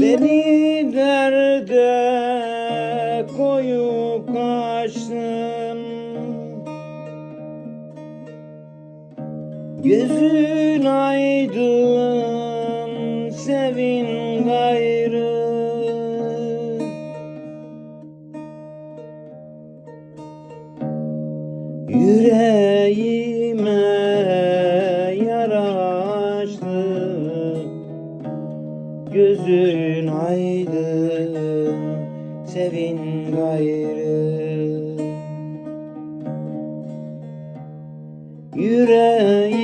Beni derde koyup kaçtın. Gözün aydın sevin gayrı. Yüreğime aydın sevin gayrı. Yüreğime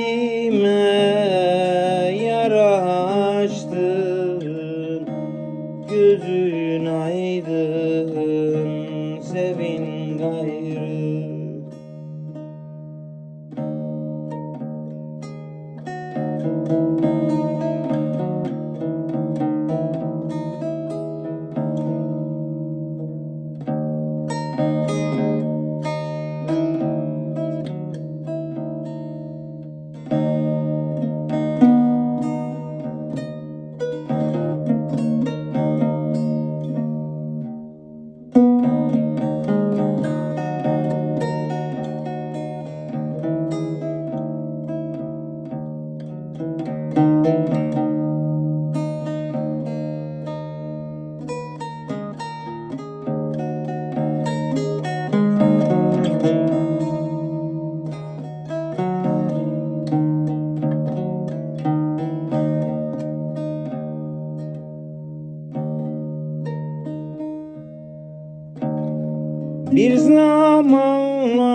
Bir zamanlar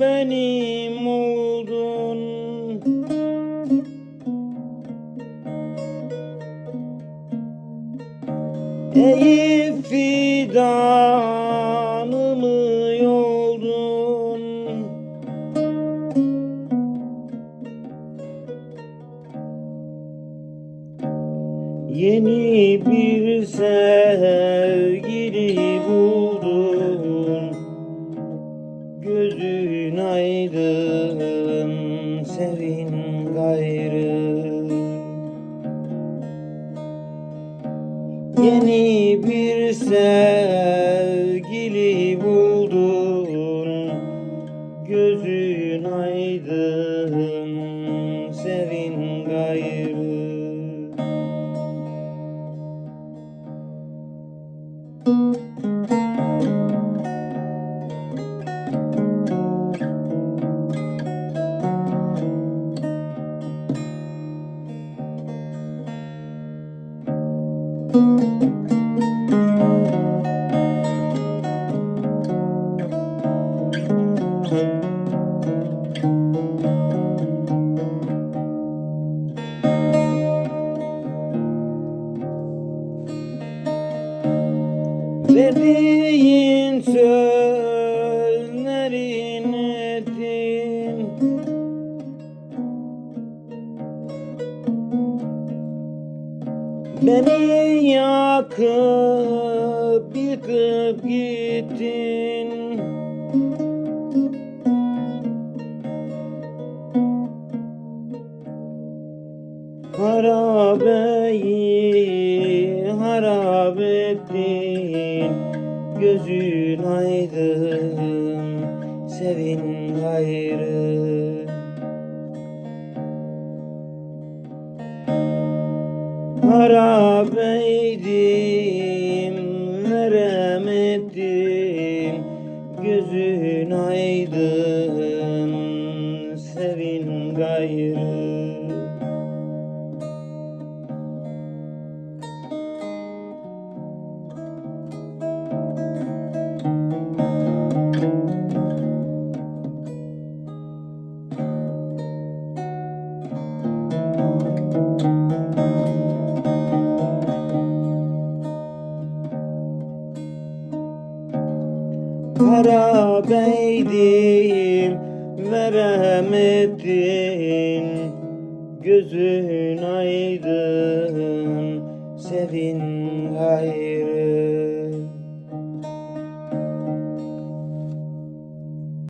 benim Ey fidanımı Yeni bir sevgili buldun Yeni bir sevgili buldun. Gözün aydın sevin gayrı Verdiğin sözlerin ettin Beni yakıp yıkıp gittin harap ettin. Gözün aydın sevin gayrı. Harabeydim veremedim Gözün aydın sevin gayrı Harabeydim veremedim Gözün aydın sevin gayrı